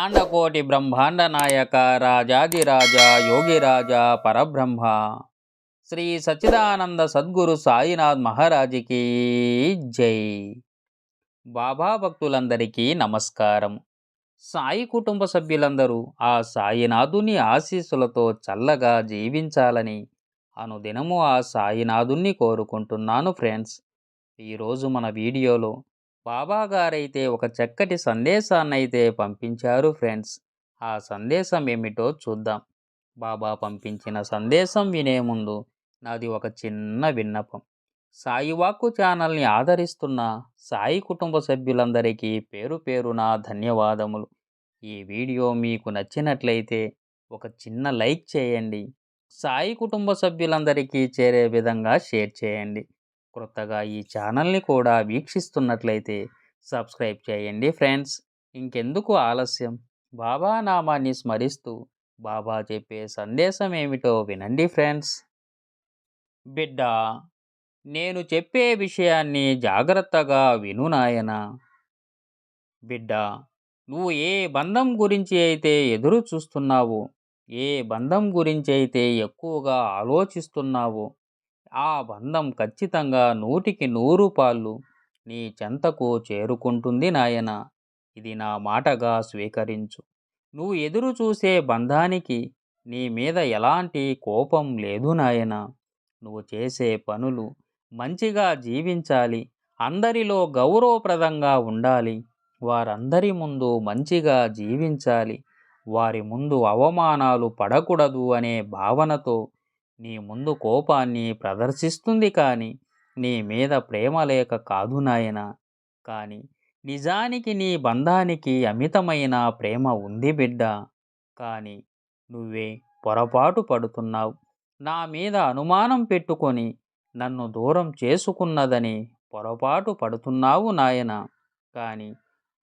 అఖిలాండకోటి బ్రహ్మాండ నాయక రాజాదిరాజ యోగిరాజ పరబ్రహ్మ. శ్రీ సచిదానంద సద్గురు సాయినాథ్ మహారాజుకి జై. బాబా భక్తులందరికీ నమస్కారం. సాయి కుటుంబ సభ్యులందరూ ఆ సాయినాథుని ఆశీస్సులతో చల్లగా జీవించాలని అనుదినము ఆ సాయినాథుణ్ణి కోరుకుంటున్నాను ఫ్రెండ్స్. ఈరోజు మన వీడియోలో బాబా గారైతే ఒక చక్కటి సందేశాన్ని అయితే పంపించారు ఫ్రెండ్స్. ఆ సందేశం ఏమిటో చూద్దాం. బాబా పంపించిన సందేశం వినే ముందు నాది ఒక చిన్న విన్నపం. సాయివాక్కు ఛానల్ని ఆదరిస్తున్న సాయి కుటుంబ సభ్యులందరికీ పేరు పేరున ధన్యవాదములు. ఈ వీడియో మీకు నచ్చినట్లయితే ఒక చిన్న లైక్ చేయండి. సాయి కుటుంబ సభ్యులందరికీ చేరే విధంగా షేర్ చేయండి. క్రొత్తగా ఈ ఛానల్ని కూడా వీక్షిస్తున్నట్లయితే సబ్స్క్రైబ్ చేయండి ఫ్రెండ్స్. ఇంకెందుకు ఆలస్యం? బాబా నామాన్ని స్మరిస్తూ బాబా చెప్పే సందేశం ఏమిటో వినండి ఫ్రెండ్స్. బిడ్డ నేను చెప్పే విషయాన్ని జాగ్రత్తగా విను నాయనా. బిడ్డ నువ్వు ఏ బంధం గురించి అయితే ఎదురు చూస్తున్నావు ఏ బంధం గురించి అయితే ఎక్కువగా ఆలోచిస్తున్నావో ఆ బంధం ఖచ్చితంగా నూటికి నూరు పాళ్ళు నీ చెంతకు చేరుకుంటుంది నాయన. ఇది నా మాటగా స్వీకరించు. నువ్వు ఎదురు చూసే బంధానికి నీ మీద ఎలాంటి కోపం లేదు నాయన. నువ్వు చేసే పనులు మంచిగా జీవించాలి. అందరిలో గౌరవప్రదంగా ఉండాలి. వారందరి ముందు మంచిగా జీవించాలి. వారి ముందు అవమానాలు పడకూడదు అనే భావనతో నీ ముందు కోపాన్ని ప్రదర్శిస్తుంది కానీ నీ మీద ప్రేమ లేక కాదు నాయన. కానీ నిజానికి నీ బంధానికి అమితమైన ప్రేమ ఉంది బిడ్డ. కానీ నువ్వే పొరపాటు పడుతున్నావు. నా మీద అనుమానం పెట్టుకొని నన్ను దూరం చేసుకున్నదని పొరపాటు పడుతున్నావు నాయన. కానీ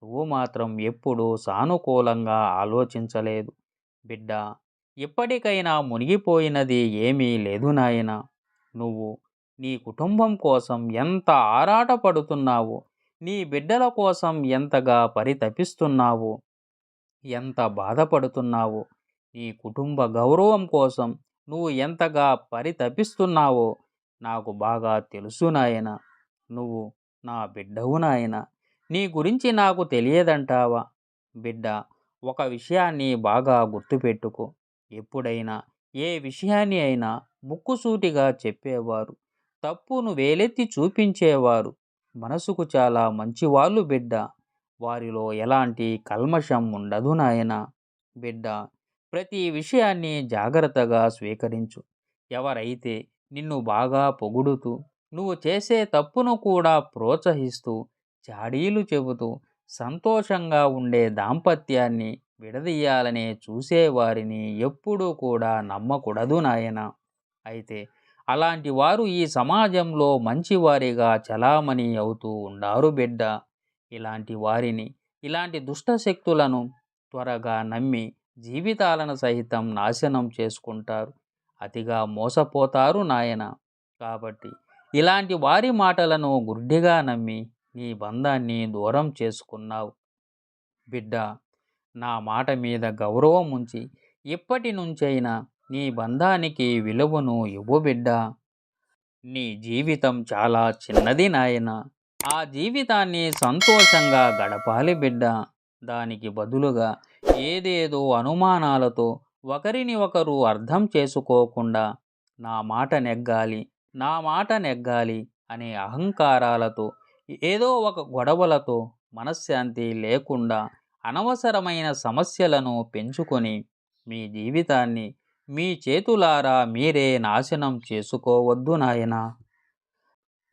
నువ్వు మాత్రం ఎప్పుడూ సానుకూలంగా ఆలోచించలేదు. బిడ్డ ఇప్పటికైనా మునిగిపోయినది ఏమీ లేదు నాయన. నువ్వు నీ కుటుంబం కోసం ఎంత ఆరాటపడుతున్నావు నీ బిడ్డల కోసం ఎంతగా పరితపిస్తున్నావు ఎంత బాధపడుతున్నావు నీ కుటుంబ గౌరవం కోసం నువ్వు ఎంతగా పరితపిస్తున్నావో నాకు బాగా తెలుసు నాయన. నువ్వు నా బిడ్డవు నాయన. నీ గురించి నాకు తెలియదంటావా? బిడ్డ ఒక విషయాన్ని బాగా గుర్తుపెట్టుకో. ఎప్పుడైనా ఏ విషయాన్ని అయినా ముక్కుసూటిగా చెప్పేవారు. తప్పును వేలెత్తి చూపించేవారు. మనసుకు చాలా మంచివాళ్ళు బిడ్డ. వారిలో ఎలాంటి కల్మషం ఉండదు నాయన. బిడ్డ ప్రతి విషయాన్ని జాగ్రత్తగా స్వీకరించు. ఎవరైతే నిన్ను బాగా పొగుడుతూ నువ్వు చేసే తప్పును కూడా ప్రోత్సహిస్తూ చాడీలు చెబుతూ సంతోషంగా ఉండే దాంపత్యాన్ని విడదీయాలనే చూసేవారిని ఎప్పుడూ కూడా నమ్మకూడదు నాయన. అయితే అలాంటి వారు ఈ సమాజంలో మంచివారిగా చలామణి అవుతూ ఉండారు బిడ్డ. ఇలాంటి వారిని ఇలాంటి దుష్ట శక్తులను త్వరగా నమ్మి జీవితాలను సహితం నాశనం చేసుకుంటారు. అతిగా మోసపోతారు నాయన. కాబట్టి ఇలాంటి వారి మాటలను గుడ్డిగా నమ్మి నీ బంధాన్ని దూరం చేసుకున్నావు. బిడ్డ నా మాట మీద గౌరవం ఉంచి ఇప్పటి నుంచైనా నీ బంధానికి విలువను ఇవ్వు బిడ్డ. నీ జీవితం చాలా చిన్నది నాయన. ఆ జీవితాన్ని సంతోషంగా గడపాలి బిడ్డ. దానికి బదులుగా ఏదేదో అనుమానాలతో ఒకరిని ఒకరు అర్థం చేసుకోకుండా నా మాట నెగ్గాలి నా మాట నెగ్గాలి అనే అహంకారాలతో ఏదో ఒక గొడవలతో మనశ్శాంతి లేకుండా అనవసరమైన సమస్యలను పెంచుకొని మీ జీవితాన్ని మీ చేతులారా మీరే నాశనం చేసుకోవద్దు నాయన.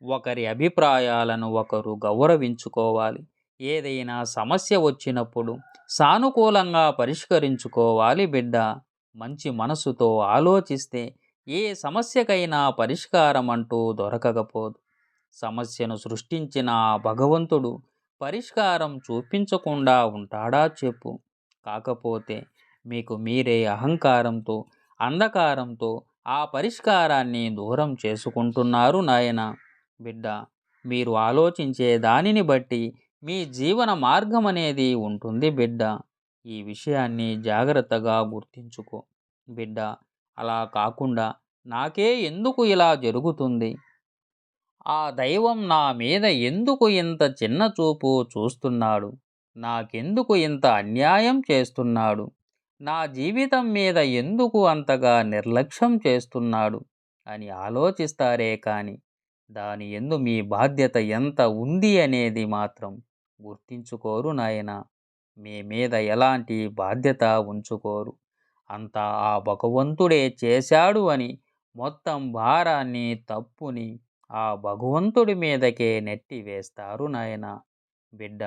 ఒకరి అభిప్రాయాలను ఒకరు గౌరవించుకోవాలి. ఏదైనా సమస్య వచ్చినప్పుడు సానుకూలంగా పరిష్కరించుకోవాలి బిడ్డ. మంచి మనసుతో ఆలోచిస్తే ఏ సమస్యకైనా పరిష్కారం అంటూ దొరకకపోదు. సమస్యను సృష్టించిన భగవంతుడు పరిష్కారం చూపించకుండా ఉంటాడా చెప్పు. కాకపోతే మీకు మీరే అహంకారంతో అంధకారంతో ఆ పరిష్కారాన్ని దూరం చేసుకుంటున్నారు నాయన. బిడ్డ మీరు ఆలోచించే దానిని బట్టి మీ జీవన మార్గం అనేది ఉంటుంది బిడ్డ. ఈ విషయాన్ని జాగ్రత్తగా గుర్తించుకో. బిడ్డ అలా కాకుండా నాకే ఎందుకు ఇలా జరుగుతుంది? ఆ దైవం నా మీద ఎందుకు ఇంత చిన్న చూపు చూస్తున్నాడు? నాకెందుకు ఇంత అన్యాయం చేస్తున్నాడు? నా జీవితం మీద ఎందుకు అంతగా నిర్లక్ష్యం చేస్తున్నాడు? అని ఆలోచిస్తారే కాని దాని ఎందు మీ బాధ్యత ఎంత ఉంది అనేది మాత్రం గుర్తించుకోరు నాయన. మీ మీద ఎలాంటి బాధ్యత ఉంచుకోరు. అంతా ఆ భగవంతుడే చేశాడు అని మొత్తం భారాన్ని తప్పుని ఆ భగవంతుడి మీదకే నెట్టి వేస్తారు నాయన. బిడ్డ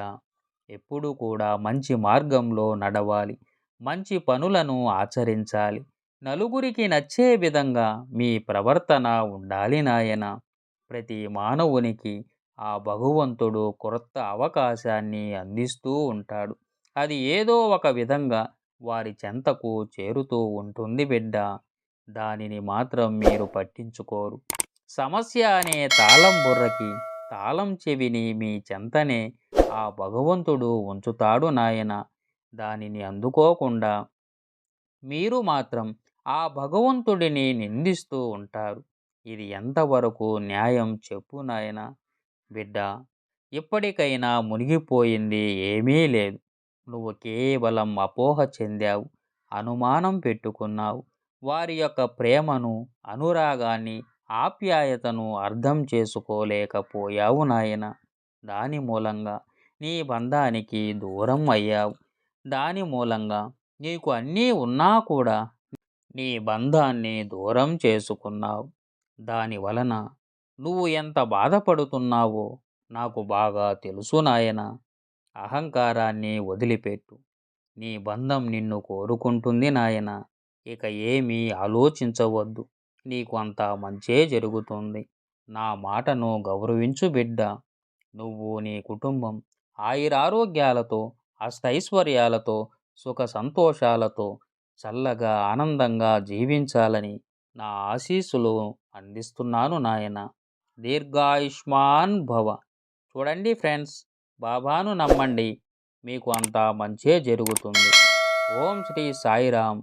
ఎప్పుడు కూడా మంచి మార్గంలో నడవాలి. మంచి పనులను ఆచరించాలి. నలుగురికి నచ్చే విధంగా మీ ప్రవర్తన ఉండాలి నాయన. ప్రతి మానవునికి ఆ భగవంతుడు కొత్త అవకాశాన్ని అందిస్తూ ఉంటాడు. అది ఏదో ఒక విధంగా వారి చెంతకు చేరుతూ ఉంటుంది బిడ్డ. దానిని మాత్రం మీరు పట్టించుకోరు. సమస్య అనే తాళం బుర్రకి తాళం చెవిని మీ చెంతనే ఆ భగవంతుడు ఉంచుతాడు నాయన. దానిని అందుకోకుండా మీరు మాత్రం ఆ భగవంతుడిని నిందిస్తూ ఉంటారు. ఇది ఎంతవరకు న్యాయం చెప్పు నాయన. బిడ్డ ఇప్పటికైనా మునిగిపోయింది ఏమీ లేదు. నువ్వు కేవలం అపోహ చెందావు అనుమానం పెట్టుకున్నావు. వారి యొక్క ప్రేమను అనురాగాన్ని ఆప్యాయతను అర్థం చేసుకోలేకపోయావు నాయన. దాని మూలంగా నీ బంధానికి దూరం అయ్యావు. దాని మూలంగా నీకు అన్నీ ఉన్నా కూడా నీ బంధాన్ని దూరం చేసుకున్నావు. దాని వలన నువ్వు ఎంత బాధపడుతున్నావో నాకు బాగా తెలుసు నాయన. అహంకారాన్ని వదిలిపెట్టు. నీ బంధం నిన్ను కోరుకుంటుంది నాయన. ఇక ఏమీ ఆలోచించవద్దు. నీకు అంత మంచే జరుగుతుంది. నా మాటను గౌరవించు బిడ్డ. నువ్వు నీ కుటుంబం ఆయురారోగ్యాలతో అష్టైశ్వర్యాలతో సుఖ సంతోషాలతో చల్లగా ఆనందంగా జీవించాలని నా ఆశీస్సులు అందిస్తున్నాను నాయన. దీర్ఘాయుష్మాన్ భవ. చూడండి ఫ్రెండ్స్ బాబాను నమ్మండి. మీకు అంతా మంచే జరుగుతుంది. ఓం శ్రీ సాయిరామ్.